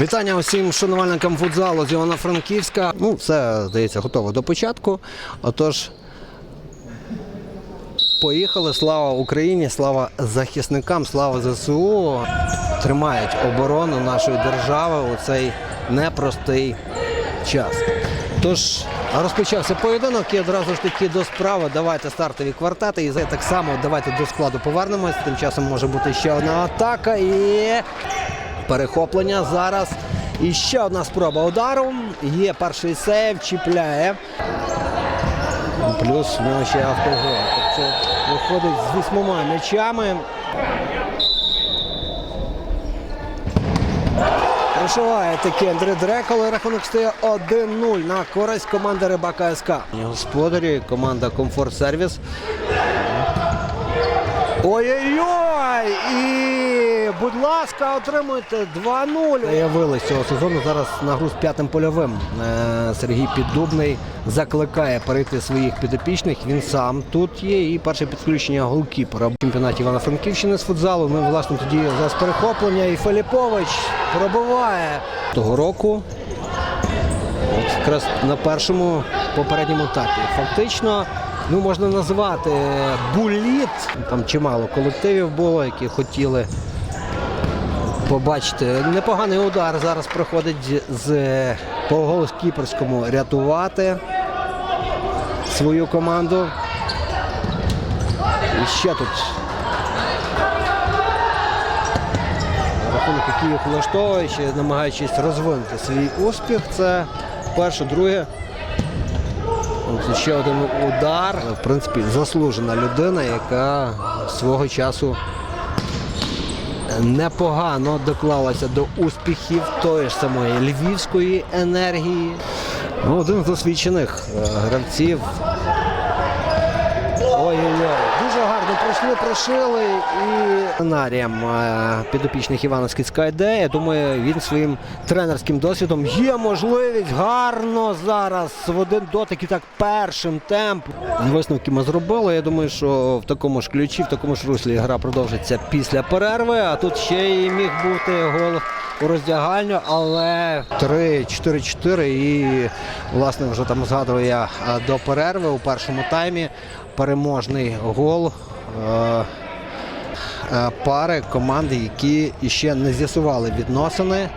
Вітання усім шанувальникам футзалу з Івано-Франківська. Ну, все, здається, готово до початку. Отож, поїхали. Слава Україні, слава захисникам, слава ЗСУ. Тримають оборону нашої держави у цей непростий час. Тож, розпочався поєдинок і одразу ж таки до справи. Давайте стартові квартети. І так само давайте до складу повернемось. Тим часом може бути ще одна атака. І перехоплення зараз. І ще одна спроба удару. Є перший сейв, чіпляє. Плюс в нього ще автогол. Тобто виходить з вісьмома м'ячами. Прошиває таки Андрей Дрекол. Рахунок стає 1-0 на користь команди Рибака СК. Господарі, команда Комфорт Сервіс. Ой-ой-ой! Будь ласка, отримуйте 2-0. Заявили цього сезону зараз на гру з п'ятим польовим. Е, Сергій Піддубний закликає перейти своїх підопічних. Він сам тут є. І перше підключення голкіпера в чемпіонаті Івано-Франківщини з футзалу. Ми, власне, тоді зараз перехоплення. І Филіпович пробиває того року. От якраз на першому попередньому етапі. Фактично, ну можна назвати буліт. Там чимало колективів було, які хотіли побачити. Непоганий удар зараз проходить з по голкіперському рятувати свою команду. І ще тут рахунок, який їх влаштовує, ще намагаючись розвинути свій успіх. Це перше, друге. Ще один удар. В принципі, заслужена людина, яка свого часу непогано доклалася до успіхів тої ж самої львівської енергії. Ну, один з досвідчених е, гравців. Ой-ой-ой, дуже гарно пройшли, прошили і сценарієм е, підопічних Івановський Скайде. Я думаю, він своїм тренерським досвідом є можливість гарно зараз в один дотик і так першим темпом. Висновки ми зробили. Я думаю, що в такому ж ключі, в такому ж руслі гра продовжиться після перерви. А тут ще й міг бути гол у роздягальню, але 3-4-4 і власне вже там згадував я е, до перерви у першому таймі переможний гол пари команди, які ще не з'ясували відносини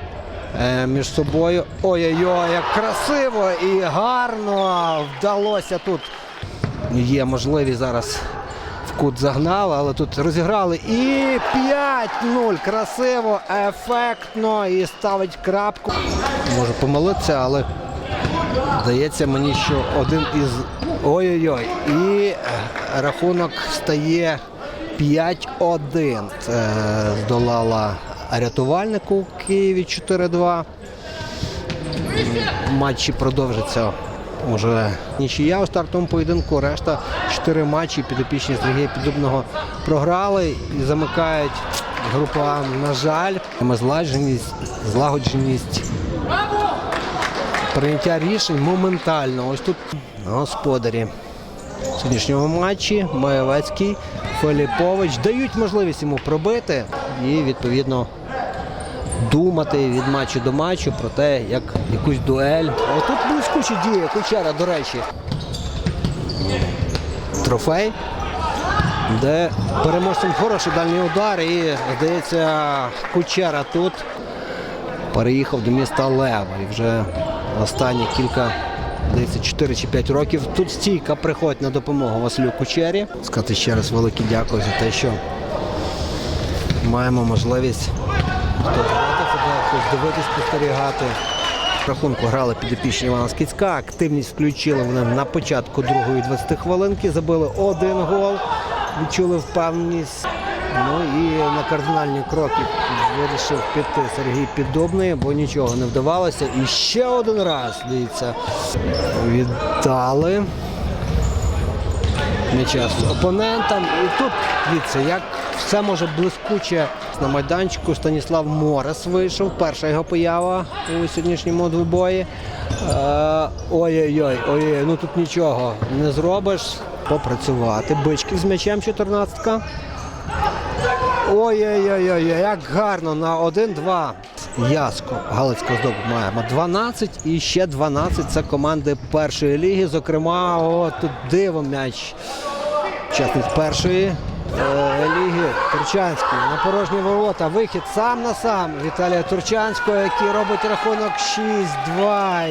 е, між собою. Ой-ой-ой, як красиво і гарно вдалося тут. Є можливість зараз в кут загнали, але тут розіграли. І 5-0. Красиво, ефектно. І ставить крапку. Можу помилитися, але здається мені, що один із. Ой-ой-ой. І е, рахунок стає 5-1. Здолала рятувальнику в Києві 4-2. Матчі продовжаться уже нічия у стартовому поєдинку. Решта 4 матчі підопічні Сергія Піддубного програли і замикають група, на жаль, злагодженість, злагодженість прийняття рішень моментально. Ось тут господарі сьогоднішнього матчі Маєвецький, Филіпович дають можливість йому пробити і відповідно думати від матчу до матчу про те, як якусь дуель. Тут блискучі діє Кучера, до речі. Трофей, де переможцем хороший дальній удар. І, здається, Кучера тут переїхав до міста Лева. І вже останні кілька, здається, 4 чи 5 років тут стійка приходить на допомогу Василю Кучері. Сказати ще раз велике дякую за те, що маємо можливість дивитись, спостерігати. Рахунку грали підопічні Івана Скіцька. Активність включили вони на початку другої 20 хвилинки. Забили один гол, відчули впевненість. Ну і на кардинальні кроки вирішив піти Сергій Піддубний, бо нічого не вдавалося. І ще один раз, дивіться, віддали м'яча опонентам. І тут, дивіться, як все може блискуче на майданчику. Станіслав Морес вийшов. Перша його поява у сьогоднішньому двобої. Е, Ой-ой-ой, ой, ну тут нічого не зробиш. Попрацювати. Бичків з м'ячем 14-ка. Ой-ой-ой, як гарно на 1-2. Яско Галицька здобу маємо 12 і ще 12 це команди першої ліги. Зокрема, от тут дивом м'яч учасник першої е, ліги Турчанський на порожні ворота. Вихід сам на сам Віталія Турчанського, який робить рахунок 6-2.